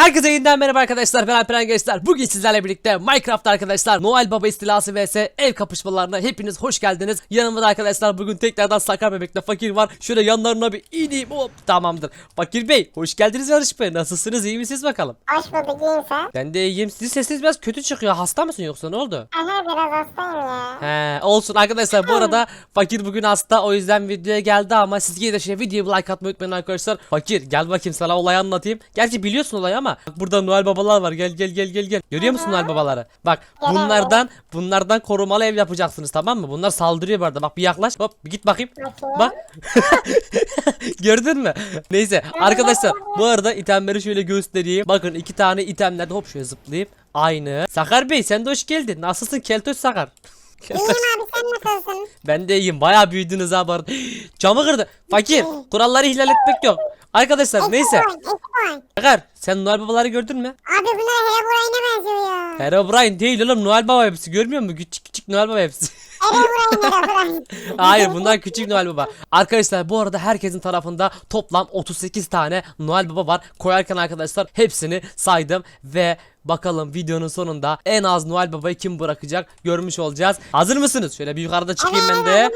Herkese yeniden merhaba arkadaşlar ben Alperen Gençler. Bugün sizlerle birlikte Minecraft arkadaşlar Noel Baba istilası vs. ev kapışmalarına hepiniz hoş geldiniz. Yanımda arkadaşlar bugün tekrardan Sakar Bebek'le Fakir var. Şöyle yanlarına bir ineyim hop tamamdır. Fakir Bey hoş geldiniz yarışmaya nasılsınız iyi misiniz bakalım? Hoş bulduk iyiyim sen. Ben de iyiyim. Sizin sesiniz biraz kötü çıkıyor. Hasta mısın yoksa ne oldu? Aha biraz hastayım ya. He olsun. Arkadaşlar bu arada Fakir bugün hasta o yüzden videoya geldi ama siz yine de şey videoya like atmayı unutmayın arkadaşlar. Fakir gel bakayım sana olayı anlatayım. Gerçi biliyorsun olayı ama bak burada Noel babalar var gel gel gel gel gel Görüyor musun Noel babaları? Bak bunlardan bunlardan korumalı ev yapacaksınız tamam mı? Bunlar saldırıyor bu arada bak bir yaklaş hop bir git bakayım. Bak Gördün mü? Neyse arkadaşlar bu arada itemleri şöyle göstereyim. Bakın iki tane itemlerde hop şöyle zıplayayım. Aynı. Sakar Bey sen de hoş geldin. Nasılsın Keltoş Sakar? İyiyim abi sen nasılsın? Ben de iyiyim. Bayağı büyüdünüz ha bu arada. Camı kırdı. Fakir. Kuralları ihlal etmek yok. Arkadaşlar neyse. Eski boy, eski boy. Sakar sen Noel babaları gördün mü? Abi bunlar Herobrine'e benziyor ya. Herobrine değil oğlum Noel baba hepsi. Görmüyor musun? Küçük küçük Noel baba hepsi. Herobrine, Herobrine. Hayır bunlar küçük Noel Baba. Arkadaşlar bu arada herkesin tarafında toplam 38 tane Noel Baba var. Koyarken arkadaşlar hepsini saydım ve bakalım videonun sonunda en az Noel Baba'yı kim bırakacak görmüş olacağız. Hazır mısınız? Şöyle bir yukarıda çıkayım ben de.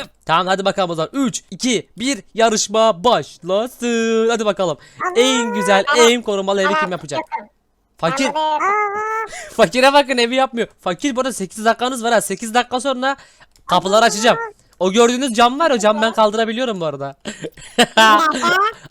Öp. Tamam hadi bakalım o zaman. 3, 2, 1 yarışma başlasın. Hadi bakalım. En güzel, en korumalı evi kim yapacak? Fakir. Fakire bakın evi yapmıyor. Fakir bu arada 8 dakikanız var ha. 8 dakika sonra kapıları açacağım. O gördüğünüz cam var o cam ben kaldırabiliyorum bu arada.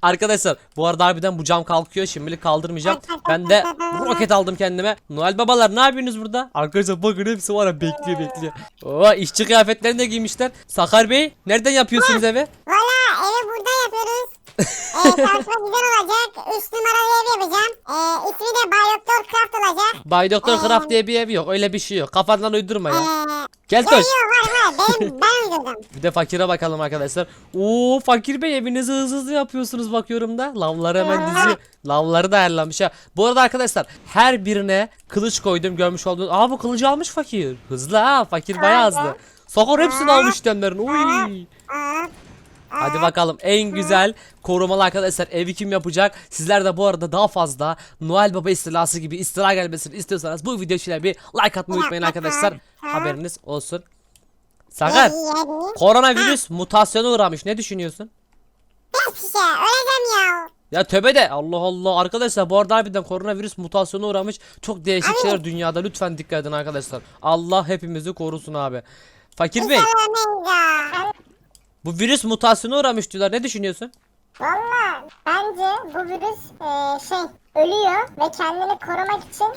Arkadaşlar bu arada harbiden bu cam kalkıyor şimdilik kaldırmayacağım. Ben de roket aldım kendime. Noel babalar ne yapıyorsunuz burada? Arkadaşlar bakın hepsi var ya bekliyor bekliyor. Oo işçi kıyafetlerini de giymişler. Sakar Bey nereden yapıyorsunuz evi? Valla evi burada yapıyoruz. Eee çalışma güzel olacak. 3 numaralı ev yapacağım. Eee ismi de Bay Doktor Craft olacak. Bay Doktor Craft diye bir ev yok öyle bir şey yok. Kafandan uydurma ya. Eee Gel koş. yok var var. Benim, ben uydurdum. Bir de fakire bakalım arkadaşlar. Oo fakir bey evinizi hızlı hızlı yapıyorsunuz bakıyorum da. Lavları hemen diziyor. Lavları da ayarlamış ha. Bu arada arkadaşlar her birine kılıç koydum görmüş olduğunuz. Aa bu kılıcı almış fakir. Hızlı ha fakir bayağı hızlı. Sakar hepsini almış demlerin. Uy. Hadi bakalım en güzel korumalı arkadaşlar evi kim yapacak? Sizler de bu arada daha fazla Noel Baba istilası gibi istila gelmesini istiyorsanız bu video şöyle bir like atmayı unutmayın arkadaşlar. Haberiniz olsun. Sakar. Koronavirüs mutasyona uğramış. Ne düşünüyorsun? Hiçbir şey. Öleceğim ya. Ya töbe de Allah Allah arkadaşlar bu arada harbiden koronavirüs mutasyona uğramış. Çok değişik şeyler dünyada lütfen dikkat edin arkadaşlar. Allah hepimizi korusun abi. Fakir Bey. Bu virüs mutasyona uğramış diyorlar. Ne düşünüyorsun? Valla bence bu virüs eee, şey ölüyor ve kendini korumak için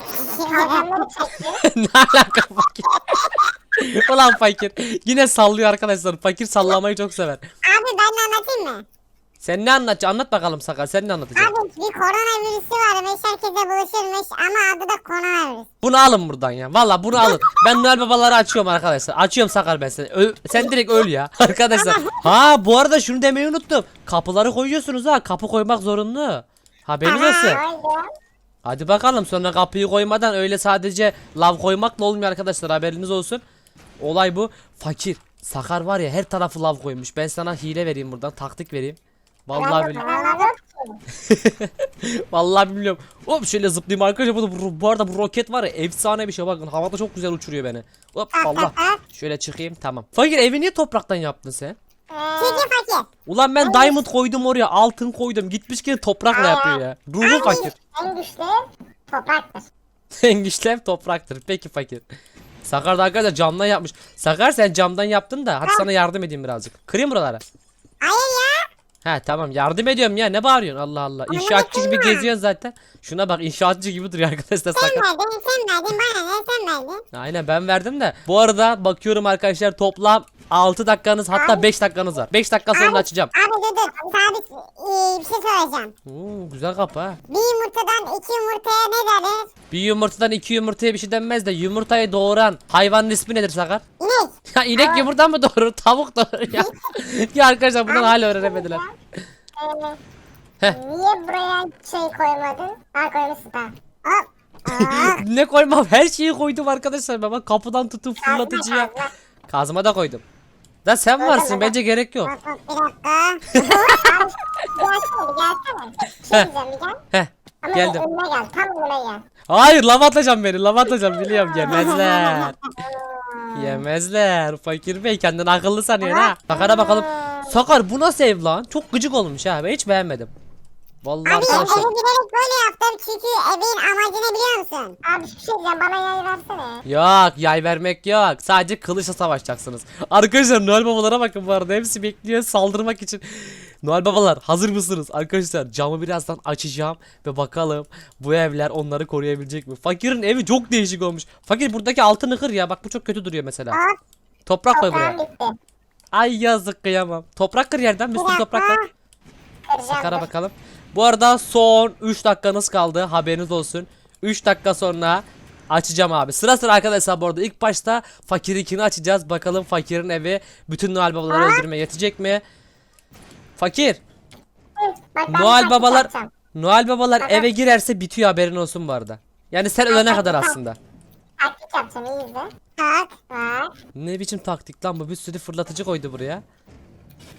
kalkanları çekiyor. ne alaka fakir? Ulan fakir. Yine sallıyor arkadaşlar. Fakir sallamayı çok sever. Abi ben de anlatayım mı? Sen ne anlatacaksın? Anlat bakalım Sakar. Sen ne anlatacaksın? Abi bir koronavirüsü varmış herkese bulaşırmış ama adı da koronavirüs. Bunu alın buradan ya. Valla bunu alın. Ben Noel babaları açıyorum arkadaşlar. Açıyorum Sakar ben seni. Ö- sen direkt öl ya. Arkadaşlar. Ha bu arada şunu demeyi unuttum. Kapıları koyuyorsunuz ha. Kapı koymak zorunlu. Haberiniz olsun. öyle. Hadi bakalım sonra kapıyı koymadan öyle sadece lav koymakla olmuyor arkadaşlar. Haberiniz olsun. Olay bu. Fakir. Sakar var ya her tarafı lav koymuş. Ben sana hile vereyim buradan. Taktik vereyim. Vallahi ki. Vallahi bilmiyorum. Hop şöyle zıplayayım arkadaşlar. Bu, bu, bu arada bu roket var ya efsane bir şey bakın. Havada çok güzel uçuruyor beni. Hop Allah. Şöyle çıkayım tamam. Fakir evi niye topraktan yaptın sen? Çünkü fakir. Ulan ben diamond koydum oraya altın koydum. Gitmişken toprakla yapıyor ya. Ruhu fakir. En güçlü topraktır. en güçlü topraktır. Peki fakir. Sakar da arkadaşlar camdan yapmış. Sakar sen camdan yaptın da hadi sana yardım edeyim birazcık. Kırayım buraları. Hayır ya. He tamam yardım ediyorum ya ne bağırıyorsun Allah Allah. İnşaatçı gibi geziyorsun zaten. Şuna bak inşaatçı gibi duruyor arkadaşlar Sen Sakar. verdin sen verdin bana ne sen verdin. Aynen ben verdim de. Bu arada bakıyorum arkadaşlar toplam 6 dakikanız hatta 5 dakikanız var. 5 dakika sonra açacağım. Abi dur dur sana bir, ee, bir şey soracağım. Oo, güzel kapı ha. Bir yumurtadan iki yumurtaya ne denir? Bir yumurtadan iki yumurtaya bir şey denmez de yumurtayı doğuran hayvanın ismi nedir Sakar? İnek. Ya inek yumurta mı doğurur? Tavuk doğurur ya. ya arkadaşlar bundan hala öğrenemediler. Ee, Heh. niye buraya şey koymadın? Ha koymuşsun tamam. Hop. Aa, ne koymam her şeyi koydum arkadaşlar. Ben bak kapıdan tutun fırlatıcıya. kazma. Kazma da koydum. Da sen varsın bence gerek yok. Hop hop bir dakika. Abi, gelsene bir gelsene. Bir şey Heh. diyeceğim bir gel. Heh. Ama Geldim. önüme gel. Tam önüme gel. Hayır lava atacağım beni lava atacağım biliyorum yemezler. Yemezler. Fakir bey kendini akıllı sanıyorsun ha. Sakar'a bakalım. Sakar bu nasıl ev lan? Çok gıcık olmuş ha ben hiç beğenmedim. Vallahi Abi evi arkadaşlar. bilerek böyle yaptım çünkü evin amacını biliyor musun? Abi bir şey diyeceğim bana yay versene. Yok yay vermek yok. Sadece kılıçla savaşacaksınız. Arkadaşlar Noel babalara bakın bu arada. Hepsi bekliyor saldırmak için. Noel babalar hazır mısınız? Arkadaşlar camı birazdan açacağım ve bakalım bu evler onları koruyabilecek mi? Fakirin evi çok değişik olmuş. Fakir buradaki altını kır ya. Bak bu çok kötü duruyor mesela. Hop Toprak koy buraya. toprağım bitti. Ay yazık kıyamam. Toprak kır yerden bir sürü toprak kır. Kıracağım. Dur. bakalım. Bu arada son 3 dakikanız kaldı. Haberiniz olsun. 3 dakika sonra açacağım abi. Sıra sıra arkadaşlar bu arada ilk başta fakirinkini açacağız. Bakalım fakirin evi bütün Noel babaları öldürmeye yetecek mi? Fakir. Bak, Noel babalar yapacağım. Noel babalar Aha. eve girerse bitiyor haberin olsun bu arada. Yani sen ölene kadar aslında. Taktik yapacağım iyi izle. Tak tak. Ne biçim taktik lan bu bir sürü fırlatıcı koydu buraya.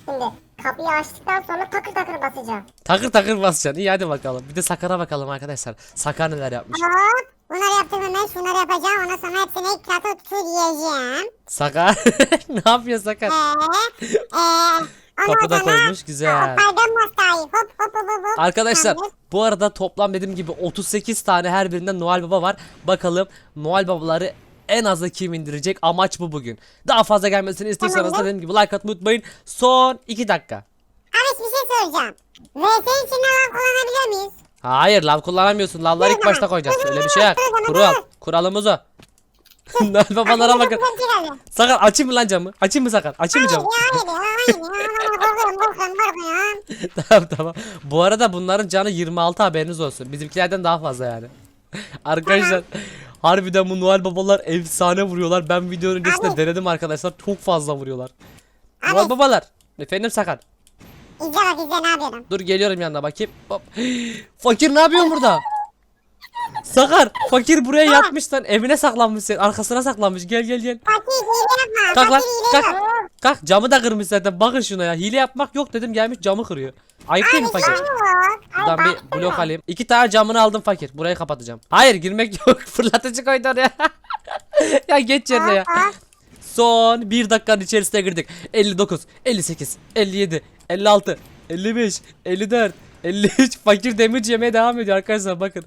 Şimdi kapıyı açtıktan sonra takır takır basacağım. Takır takır basacaksın. İyi hadi bakalım. Bir de Sakar'a bakalım arkadaşlar. Sakar neler yapmış. Hop. Bunları yaptım hemen şunları yapacağım. Ondan sonra hepsini katı tutu diyeceğim. Sakar ne yapıyor Sakar? Eee. Eee. Kapıda koymuş güzel. Hop hop hop hop. hop. Arkadaşlar bu arada toplam dediğim gibi 38 tane her birinden Noel Baba var. Bakalım Noel Babaları en azı kim indirecek? Amaç bu bugün. Daha fazla gelmesini istiyorsanız da dediğim gibi like atmayı unutmayın. Son 2 dakika. Abi bir şey soracağım. VS için lav kullanabiliyor muyuz? Hayır lav kullanamıyorsun. Lavları ilk başta koyacağız. Öyle bir şey yok. Kural. Kuralımız o. Noel Babalara bakın. Sakar açayım mı lan camı? Açayım mı Sakar? Açayım mı camı? Tamam tamam. Bu arada bunların canı 26 haberiniz olsun. Bizimkilerden daha fazla yani. Arkadaşlar harbiden bu Noel babalar efsane vuruyorlar. Ben videonun öncesinde Abi. denedim arkadaşlar. Çok fazla vuruyorlar. Abi. Noel babalar. Efendim Sakar. İzle bak izle ne yapıyorum. Dur geliyorum yanına bakayım. Hop. Fakir ne yapıyorsun burada? Sakar, fakir buraya yatmış lan. Evine saklanmış sen. Arkasına saklanmış. Gel gel gel. Fakir hile yapma. Kalk lan. Kalk. Kalk camı da kırmış zaten. Bakın şuna ya. Hile yapmak yok dedim gelmiş camı kırıyor. Ayıp değil mi fakir? Buradan bir blok alayım. İki tane camını aldım fakir. Burayı kapatacağım. Hayır girmek yok. Fırlatıcı koydu oraya. ya geç yerine ya. Son bir dakikanın içerisine girdik. 59, 58, 57, 56, 55, 54, 53. Fakir demir yemeye devam ediyor arkadaşlar bakın.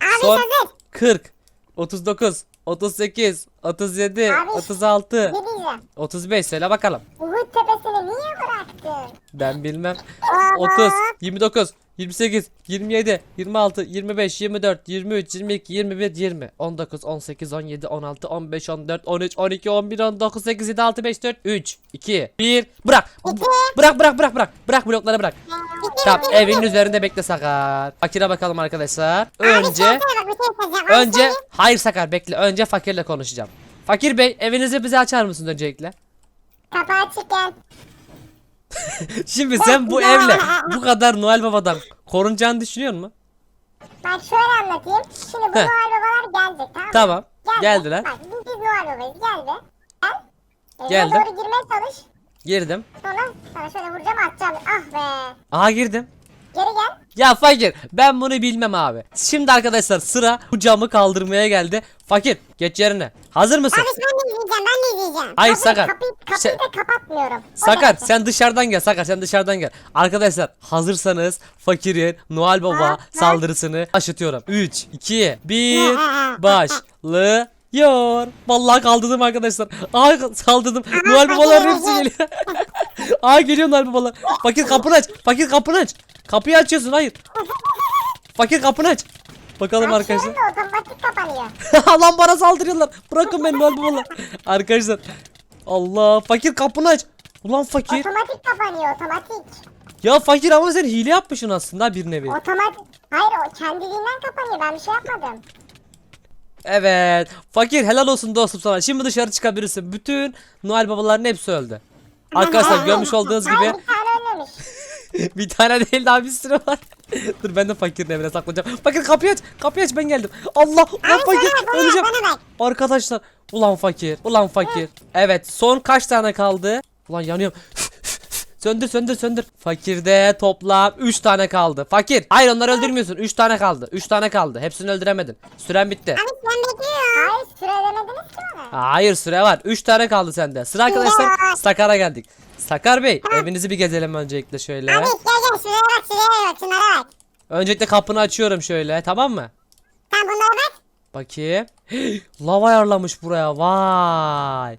Abi Son hazır. 40, 39, 38, 37, Abi. 36, Ne diyeceğim? 35. Söyle bakalım. Uhud tepesini niye bıraktın? Ben bilmem. Oha. 30, 29, 28, 27, 26, 25, 24, 23, 22, 21, 20, 19, 18, 17, 16, 15, 14, 13, 12, 11, 19, 8, 7, 6, 5, 4, 3, 2, 1. Bırak. Bırak bırak bırak bırak. Bırak blokları bırak. Tamam bitti. üzerinde bekle Sakar. Fakire bakalım arkadaşlar. Önce şey önce hayır Sakar bekle. Önce fakirle konuşacağım. Fakir Bey evinizi bize açar mısınız öncelikle? Kapı açık gel. Şimdi sen bu evle bu kadar Noel Baba'dan korunacağını düşünüyor musun? Bak şöyle anlatayım. Şimdi bu Heh. Noel babalar gelecek tamam mı? Tamam. Geldi. Geldiler. Bak biz, biz Noel babayız gel be. Gel. Evine Geldim. doğru girmeye çalış. Girdim. Sonra sana şöyle vuracağım atacağım. Ah be. Aha girdim. Ya fakir ben bunu bilmem abi. Şimdi arkadaşlar sıra bu camı kaldırmaya geldi. Fakir geç yerine. Hazır mısın? Abi ben de izleyeceğim ben de izleyeceğim. Hayır, Kapıyı- Sakar. Kapıyı, kapıyı Sen- da kapatmıyorum. O Sakar derece. sen dışarıdan gel Sakar sen dışarıdan gel. Arkadaşlar hazırsanız fakirin Noel Baba Ha, ha. saldırısını başlatıyorum. 3 2 1 başlıyor. Vallahi kaldırdım arkadaşlar. Aa kaldırdım. Noel Babalar hepsi geliyor. Aa geliyor Noel Babalar. Fakir kapını aç. Fakir kapını aç. Kapıyı açıyorsun hayır. Fakir kapını aç. Bakalım arkadaşlar. Açıyorum da otomatik kapanıyor. Lan bana saldırıyorlar. Bırakın beni Noel Babalar. Arkadaşlar. Allah fakir kapını aç. Ulan fakir. Otomatik kapanıyor otomatik. Ya fakir ama sen hile yapmışsın aslında bir nevi. Otomatik. Hayır o kendiliğinden kapanıyor ben bir şey yapmadım. Evet. Fakir helal olsun dostum sana. Şimdi dışarı çıkabilirsin. Bütün Noel babaların hepsi öldü. Arkadaşlar görmüş olduğunuz gibi Hayır. bir tane değil daha bir sürü var. Dur ben de fakirin evine saklanacağım. Fakir kapıyı aç. Kapıyı aç ben geldim. Allah. Lan Abi fakir. bana bak, Öleceğim. bak. Arkadaşlar. Ulan fakir. Ulan fakir. Evet son kaç tane kaldı? Ulan yanıyorum. Söndür söndür söndür. Fakirde toplam 3 tane kaldı. Fakir. Hayır onları öldürmüyorsun. 3 tane kaldı. 3 tane kaldı. Hepsini öldüremedin. Süren bitti. Abi ben bekliyorum. Hayır süre demediniz ki bana. Hayır süre var. 3 tane kaldı sende. Sıra arkadaşlar Sakar'a geldik. Sakar Bey evinizi bir gezelim öncelikle şöyle. Abi gel gel şuraya bak şuraya bak şunlara bak. Öncelikle kapını açıyorum şöyle tamam mı? Sen bunlara bak. Bakayım. Lava ayarlamış buraya. Vay.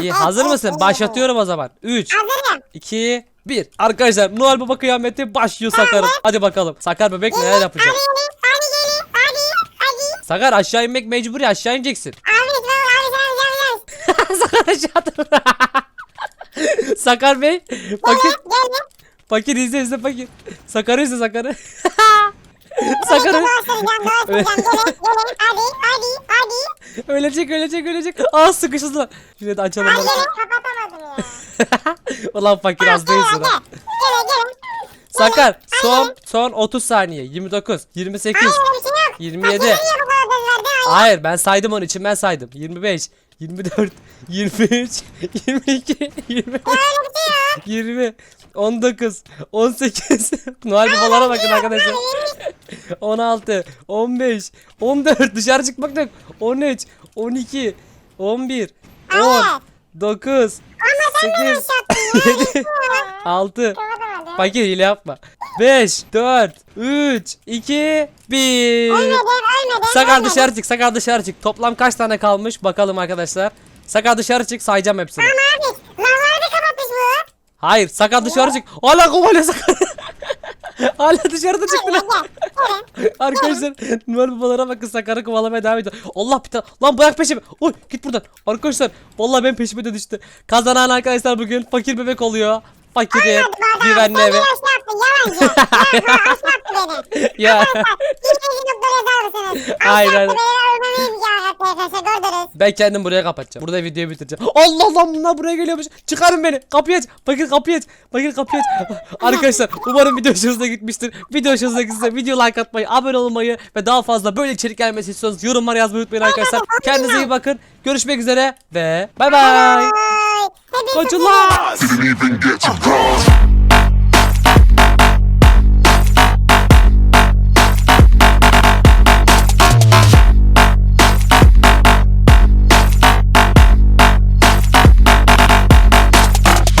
İyi hazır mısın? Başlatıyorum o zaman. 3 Hazırım. 2 1 Arkadaşlar Noel Baba kıyameti başlıyor Sakar'ın. Hadi bakalım. Sakar bebek neler yapacak? Gelin hadi gelin hadi hadi. Sakar aşağı inmek mecburi aşağı ineceksin. Abi abi sen gel gel. Sakar aşağı dur. Sakar Bey. Fakir. Fakir izle izle fakir. Sakar'ı izle Sakar'ı. Sakar'ı. Hadi. ölecek ölecek ölecek. Aa sıkıştılar. Şurayı da açalım. Bakalım. gelin kapatamadım ya. Ulan fakir az değilsin ha. Sakar son son 30 saniye. 29, 28, Hayır öyle bir şey yok. 27. Hayır. Ben saydım onun için ben saydım. 25, 24, 23, 22, 23, 20, 19, 18. Noel babalara bakın arkadaşlar. 16, 15, 14 dışarı çıkmak yok. 13, 12, 11, 10, Hayır. 9, 8, 7, 6, Kapatamadım. Fakir hile yapma. 5, 4, 3, 2, 1. Ölmedim ölmedim. Sakar dışarı çık, Sakar dışarı çık. Toplam kaç tane kalmış bakalım arkadaşlar. Sakar dışarı çık sayacağım hepsini. Abi lavları da kapatmış bu. Hayır Sakar dışarı çık. Hala kovalıyor Sakar. Hala dışarıda çıktı lan. Arkadaşlar Noel babalara bakın Sakar'ı kovalamaya devam ediyor. Allah bir tane. Lan bırak peşimi. Oy git buradan. Arkadaşlar vallahi ben peşime de düştü. Kazanan arkadaşlar bugün fakir bebek oluyor. Fakirin Hadi güvenli Sen bir yaş yaptın yalancı. Ya aşk yaptı beni. Ya. Arkadaşlar ikinci nokta yazar mısınız? Aşk hayır. yaptı beni ölmemeyim ya arkadaşlar gördünüz. Ben kendim buraya kapatacağım. Burada videoyu bitireceğim. Allah lan bunlar buraya geliyormuş. Çıkarın beni. Kapıyı aç. Fakir kapıyı aç. Fakir kapıyı aç. Arkadaşlar umarım video hoşunuza gitmiştir. Video hoşunuza gitmişse video like atmayı, abone olmayı ve daha fazla böyle içerik gelmesi istiyorsanız yorumlar yazmayı unutmayın arkadaşlar. Kendinize iyi bakın. Görüşmek üzere ve bay bay. Ay, hepiniz Kaçın lan. Didn't even get to cross.